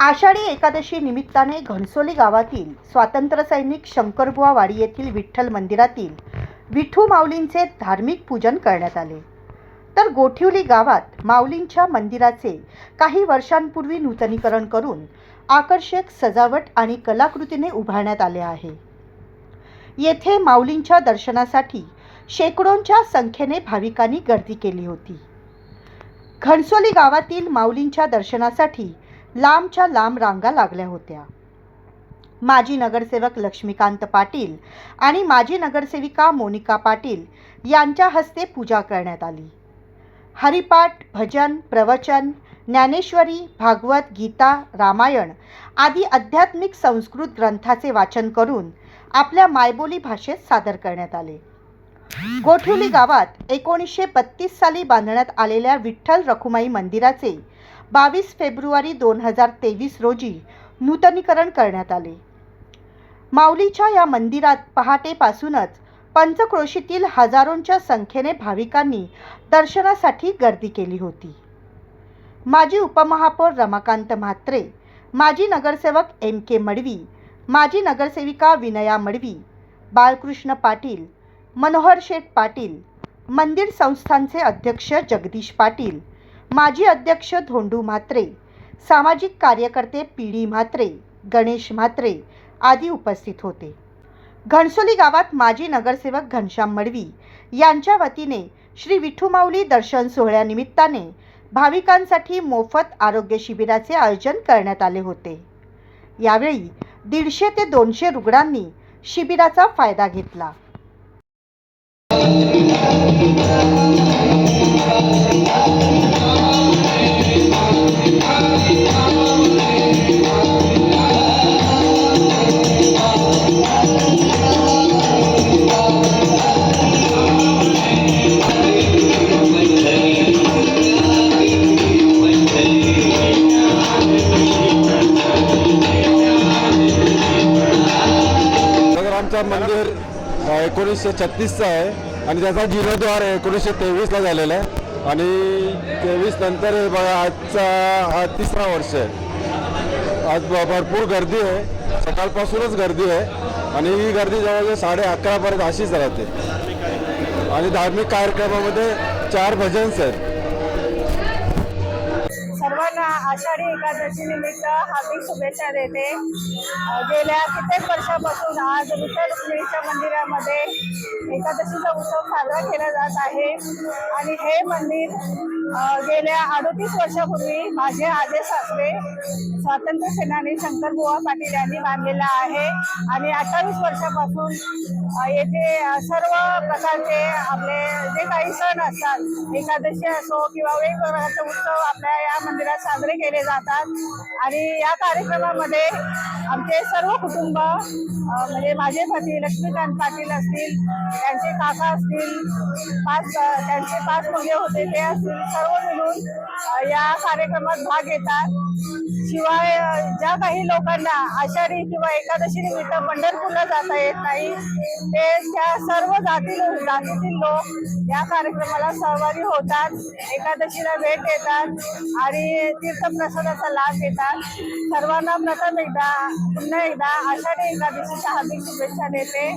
आषाढी एकादशी निमित्ताने घणसोली गावातील स्वातंत्र्यसैनिक शंकरबुवा वाडी येथील विठ्ठल मंदिरातील विठू माऊलींचे धार्मिक पूजन करण्यात आले. तर गोठिवली गावात माऊलींच्या मंदिराचे काही वर्षांपूर्वी नूतनीकरण करून आकर्षक सजावट आणि कलाकृतीने उभारण्यात आले आहे. येथे माऊलींच्या दर्शनासाठी शेकडोंच्या संख्येने भाविकांनी गर्दी केली होती. घणसोली गावातील माऊलींच्या दर्शनासाठी लांबच्या लांब रांगा लागल्या होत्या. माजी नगरसेवक लक्ष्मीकांत पाटील आणि माजी नगरसेविका मोनिका पाटील यांच्या हस्ते पूजा करण्यात आली. हरिपाठ भजन प्रवचन ज्ञानेश्वरी भागवत गीता रामायण आदी आध्यात्मिक संस्कृत ग्रंथाचे वाचन करून आपल्या मायबोली भाषेत सादर करण्यात आले. गोठुली गावात एकोणीसशे बत्तीस साली बांधण्यात आलेल्या विठ्ठल रखुमाई मंदिराचे बावीस फेब्रुवारी दोन हजार तेवीस रोजी नूतनीकरण करण्यात आले. माऊलीच्या या मंदिरात पहाटेपासूनच पंचक्रोशीतील हजारोंच्या संख्येने भाविकांनी दर्शनासाठी गर्दी केली होती. माजी उपमहापौर रमाकांत म्हात्रे माजी नगरसेवक एम के मडवी माजी नगरसेविका विनया मडवी बाळकृष्ण पाटील मनोहर शेठ पाटील मंदिर संस्थांचे अध्यक्ष जगदीश पाटील माजी अध्यक्ष धोंडू म्हात्रे सामाजिक कार्यकर्ते पी डी म्हात्रे गणेश म्हात्रे आदी उपस्थित होते. घणसोली गावात माजी नगरसेवक घनश्याम मडवी यांच्या वतीने श्री विठुमाऊली दर्शन सोहळ्यानिमित्ताने भाविकांसाठी मोफत आरोग्य शिबिराचे आयोजन करण्यात आले होते. यावेळी दीडशे ते दोनशे रुग्णांनी शिबिराचा फायदा घेतला. तर मंदिर एकोणीसशे छत्तीसचं आहे आणि त्याचा जीर्णोद्धार एकोणीसशे तेवीसला झालेला आहे. आणि तेवीस नंतर बघा आजचा हा तिसरा वर्ष आहे. आज भ- भरपूर गर्दी आहे. सकाळपासूनच गर्दी आहे. आणि ही गर्दी जवळजवळ साडे अकरापर्यंत अशीच राहते. आणि धार्मिक कार्यक्रमामध्ये चार भजन्स आहेत. आषाढी एकादशी निमित्त हार्दिक शुभेच्छा देते. गेल्या कित्येक वर्षापासून आज विठ्ठल रुक्मिणीच्या मंदिरामध्ये एकादशीचा उत्सव साजरा केला जात आहे. आणि हे मंदिर गेल्या अडोतीस वर्षापूर्वी माझे आजे सासरे स्वातंत्र्य सेनानी शंकरबुवा पाटील यांनी बांधलेला आहे. आणि अठ्ठावीस वर्षापासून येथे सर्व प्रकारचे आपले जे काही सण असतात एकादशी असो किंवा वेगवेगळ्या उत्सव आपल्या या मंदिरात साजरे केले जातात. आणि या कार्यक्रमामध्ये आमचे सर्व कुटुंब म्हणजे माझे पती लक्ष्मीकांत पाटील असतील त्यांचे काका असतील पाच त्यांचे पाच मुले होते ते असतील सर्व मिळून या कार्यक्रमात भाग घेतात. शिवाय ज्या काही लोकांना आषाढी किंवा एकादशी निमित्त पंढरपूरला जाता येत नाही ते त्या सर्व जाती जातीतील लोक या कार्यक्रमाला सहभागी होतात. एकादशीला भेट देतात आणि तीर्थप्रसादाचा लाभ घेतात. सर्वांना प्रथम एकदा पुन्हा एकदा आषाढी एकादशीच्या हार्दिक शुभेच्छा देते.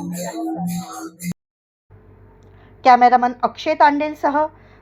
कॅमेरामन अक्षय तांडेलसह